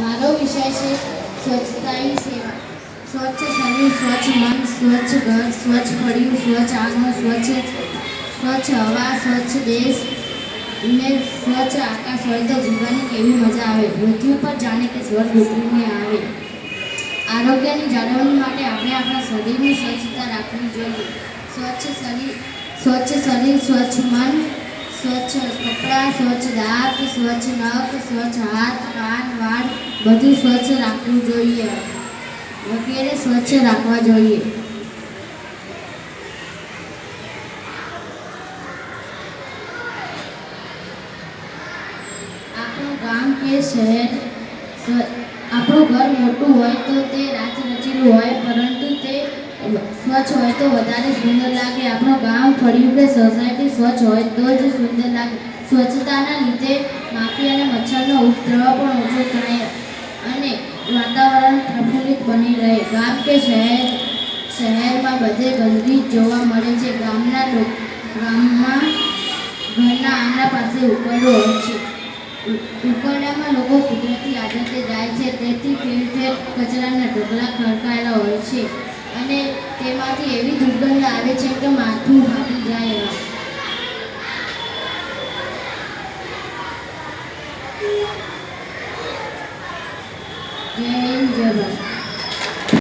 મારો વિષય છે સ્વચ્છતાની સેવા. સ્વચ્છ શરીર, સ્વચ્છ મન, સ્વચ્છ ઘર, સ્વચ્છ ફળિયું, સ્વચ્છ આંગણું સ્વચ્છ સ્વચ્છ હવા, સ્વચ્છ દેશ, ને સ્વચ્છ આકાશ હોય તો જીવવાની કેવી મજા આવે? પૃથ્વી પર જાણે કે સ્વર્ગ ઉતરીને આવે. આરોગ્યની જાળવણી માટે આપણે આપણા શરીરની સ્વચ્છતા રાખવી જોઈએ. સ્વચ્છ શરીર સ્વચ્છ શરીર, સ્વચ્છ મન સ્વચ્છ કપડાં સ્વચ્છ દાંત સ્વચ્છ નખ સ્વચ્છ હાથ કાન વાળ બધું સ્વચ્છ રાખવું જોઈએ. વગેરે સ્વચ્છ રાખવા જોઈએ. આપણું ગામ કે શહેર સ્વ- આપણું ઘર મોટું હોય તો તે રાચ રચેલું હોય, પરંતુ તે સ્વચ્છ હોય તો વધારે સુંદર લાગે. આપણું ગામ ફળિયું કે સોસાયટી સ્વચ્છ હોય તો જ સુંદર લાગે. સ્વચ્છતાના લીધે માખી અને મચ્છરનો ઉપદ્રવ પણ ઓછો થાય અને વાતાવરણ પ્રફુલ્લિત બની રહે. ગામ કે શહેર, શહેરમાં બધે ગંદકી જોવા મળે છે. ગામના લોકો ગામમાં ઘરના આંગણા પાસે ઉકરડો હોય છે. ઉકરડામાં લોકો કુદરતી આદતે જાય છે. તેથી ઠેર ઠેર કચરાના ઢગલા ખડકાયેલા હોય છે. તેમાંથી એવી દુર્ગંધ આવે છે કે માથું ફાટી જાય એવા. જય જય